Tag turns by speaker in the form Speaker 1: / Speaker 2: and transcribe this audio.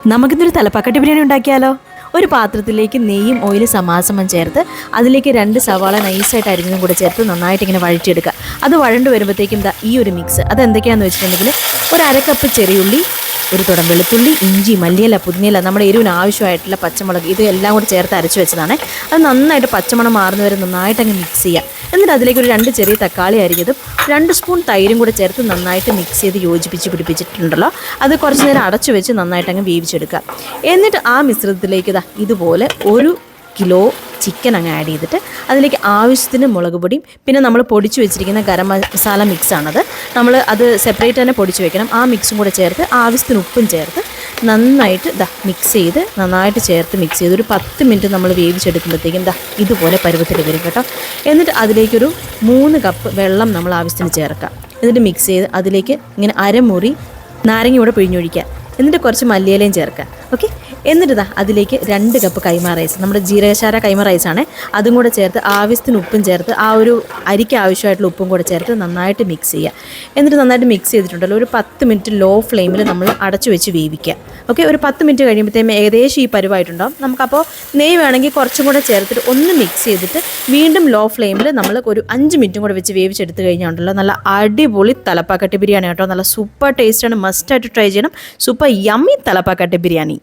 Speaker 1: നമുക്കിന്നൊരു തലപ്പാക്കട്ടി ബിരിയാണി ഉണ്ടാക്കിയാലോ? ഒരു പാത്രത്തിലേക്ക് നെയ്യും ഓയിലും സമാസമം ചേർത്ത് അതിലേക്ക് രണ്ട് സവാള നൈസായിട്ട് അരിഞ്ഞതും കൂടെ ചേർത്ത് നന്നായിട്ട് ഇങ്ങനെ വഴറ്റിയെടുക്കുക. അത് വഴണ്ട് വരുമ്പോഴത്തേക്കും ഈ ഒരു മിക്സ് അത് എന്തൊക്കെയാണെന്ന് വെച്ചിട്ടുണ്ടെങ്കിൽ ഒരു അര കപ്പ് ചെറിയുള്ളി ഒരു തുടം വെളുത്തുള്ളി ഇഞ്ചി മല്ലിയില പുതിനയില നമ്മുടെ എരിവിന് ആവശ്യമായിട്ടുള്ള പച്ചമുളക് ഇത് എല്ലാം കൂടി ചേർത്ത് അരച്ച് വെച്ചതാണ്. അത് നന്നായിട്ട് പച്ചമണം മാറുന്ന വരെ നന്നായിട്ട് അങ്ങ് മിക്സ് ചെയ്യുക എന്നിട്ട് അതിലേക്ക് ഒരു രണ്ട് ചെറിയ തക്കാളി അരിഞ്ഞതും രണ്ട് സ്പൂൺ തൈരും കൂടെ ചേർത്ത് നന്നായിട്ട് മിക്സ് ചെയ്ത് യോജിപ്പിച്ച് പിടിപ്പിച്ചിട്ടുണ്ടല്ലോ. അത് കുറച്ച് നേരം അടച്ചു വെച്ച് നന്നായിട്ട് അങ്ങ് വേവിച്ചെടുക്കുക. എന്നിട്ട് ആ മിശ്രിതത്തിലേക്ക് ഇതാ ഇതുപോലെ ഒരു കിലോ ചിക്കൻ അങ്ങ് ആഡ് ചെയ്തിട്ട് അതിലേക്ക് ആവശ്യത്തിന് മുളക് പൊടിയും പിന്നെ നമ്മൾ പൊടിച്ചു വെച്ചിരിക്കുന്ന ഗരം മസാല മിക്സാണത് നമ്മൾ അത് സെപ്പറേറ്റ് തന്നെ പൊടിച്ച് വെക്കണം. ആ മിക്സും കൂടെ ചേർത്ത് ആവശ്യത്തിന് ഉപ്പും ചേർത്ത് നന്നായിട്ട് ഇതാ മിക്സ് ചെയ്ത് നന്നായിട്ട് ചേർത്ത് മിക്സ് ചെയ്ത് ഒരു പത്ത് മിനിറ്റ് നമ്മൾ വേവിച്ചെടുക്കുമ്പോഴത്തേക്കും ഇതാ ഇതുപോലെ പരുവത്തിൽ വരും കേട്ടോ. എന്നിട്ട് അതിലേക്കൊരു മൂന്ന് കപ്പ് വെള്ളം നമ്മൾ ആവശ്യത്തിന് ചേർക്കാം. എന്നിട്ട് മിക്സ് ചെയ്ത് അതിലേക്ക് ഇങ്ങനെ അരമുറി നാരങ്ങ കൂടെ പിഴിഞ്ഞൊഴിക്കുക എന്നിട്ട് കുറച്ച് മല്ലിയിലയും ചേർക്കുക ഓക്കെ എന്നിട്ട് ഇതാ അതിലേക്ക് രണ്ട് കപ്പ് കൈമ റൈസ് നമ്മുടെ ജീരകശാല കൈമ ആണ്. അതും കൂടെ ചേർത്ത് ആവശ്യത്തിന് ഉപ്പും ചേർത്ത് ആ ഒരു അരിക്ക് ആവശ്യമായിട്ടുള്ള ഉപ്പും കൂടെ ചേർത്ത് നന്നായിട്ട് മിക്സ് ചെയ്യുക എന്നിട്ട് നന്നായിട്ട് മിക്സ് ചെയ്തിട്ടുണ്ടല്ലോ. ഒരു പത്ത് മിനിറ്റ് ലോ ഫ്ലെയിമിൽ നമ്മൾ അടച്ചു വെച്ച് വേവിക്കുക ഓക്കെ ഒരു പത്ത് മിനിറ്റ് കഴിയുമ്പോഴത്തേക്കും ഏകദേശം ഈ പരുവായിട്ടുണ്ടാവും. നമുക്കപ്പോൾ നെയ്യ് വേണമെങ്കിൽ കുറച്ചും കൂടെ ചേർത്തിട്ട് ഒന്ന് മിക്സ് ചെയ്തിട്ട് വീണ്ടും ലോ ഫ്ലെയിമിൽ നമ്മൾ ഒരു അഞ്ച് മിനിറ്റും കൂടെ വെച്ച് വേവിച്ചെടുത്ത് കഴിഞ്ഞാൽ നല്ല അടിപൊളി തലപ്പാക്കട്ടി ബിരിയാണി കേട്ടോ നല്ല സൂപ്പർ ടേസ്റ്റാണ് മസ്റ്റായിട്ട് ട്രൈ ചെയ്യണം. Super yummy Thalappakatti biryani.